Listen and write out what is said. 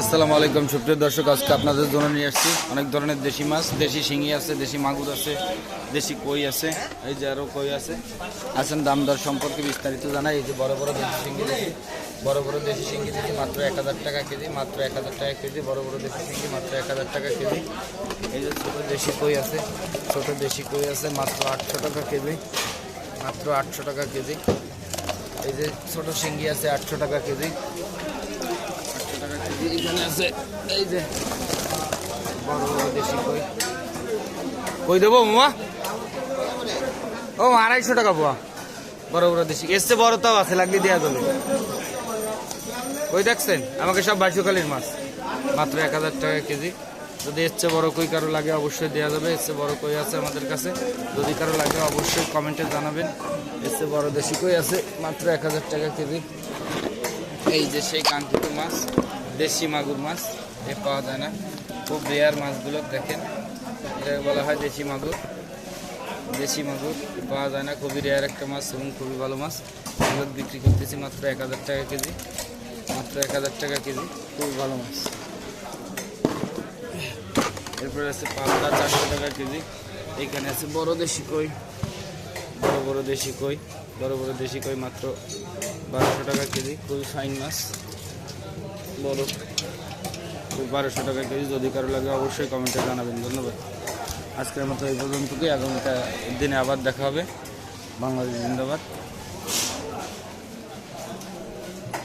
আসসালামু আলাইকুম। সুপ্রিয় দর্শক, আজকে আপনাদের জন্য নিয়ে আসছি। অনেক ধরনের দেশি মাছ, দেশি শিঙি আছে, দেশি মাগুর আছে, দেশি কই আছে, এই যে আরও কই আছে। আসেন দাম দর সম্পর্কে বিস্তারিত জানাই। এই যে বড় বড় দেশি শিঙ্গি বড় বড় দেশি শিঙ্গি দেখি, মাত্র এক হাজার টাকা কেজি, মাত্র এক হাজার টাকা কেজি, বড় বড় দেশি শিঙ্গি মাত্র এক হাজার টাকা কেজি। এই যে ছোটো দেশি কই আছে, ছোটো দেশি কই আছে, মাত্র আটশো টাকা কেজি, মাত্র আটশো টাকা কেজি। এই যে ছোটো শিঙ্গি আছে, আটশো টাকা কেজি। এই যে। দেশি কই কই দেবো মামা ও আড়াইশো টাকা পোয়া বড় বড় দেশি। এসছে বড় তাও আছে, লাগলে দেওয়া যাবে কই দেখছেন? আমাকে সব বাইশুকালির মাছ। মাত্র এক হাজার টাকা কেজি। যদি চেয়ে বড় কই কারও লাগে অবশ্যই দেওয়া যাবে। চেয়ে বড় কই আছে আমাদের কাছে। যদি কারও লাগে অবশ্যই কমেন্টে জানাবেন। চেয়ে বড় দেশি কই আছে, মাত্র এক হাজার টাকা কেজি। এই যে সেই কাঙ্ক্ষিত মাছ। দেশি মাগুর মাছ, এ পাওয়া যায় না। খুব রেয়ার মাছগুলো দেখেন। এটা বলা হয় দেশি মাগুর। দেশি মাগুর পাওয়া যায় না। খুবই রেয়ার একটা মাছ এবং খুবই ভালো মাছ। এগুলো বিক্রি করতেছি মাত্র এক হাজার টাকা কেজি। মাত্র এক হাজার টাকা কেজি। খুবই ভালো মাছ। এরপরে আছে পাবদা চারশো টাকা কেজি। এইখানে আছে বড় দেশি কই। বড় বড় দেশি কই। বড় বড় দেশি কই মাত্র বারোশো টাকা কেজি। খুবই ফাইন মাছ। বড় বারোশো টাকা কেজি যদি কারও লাগে অবশ্যই কমেন্টে জানাবেন। ধন্যবাদ। আজকের মতো এই পর্যন্তকে আগামীটা দিনে আবার দেখা হবে। বাংলাদেশ জিন্দাবাদ।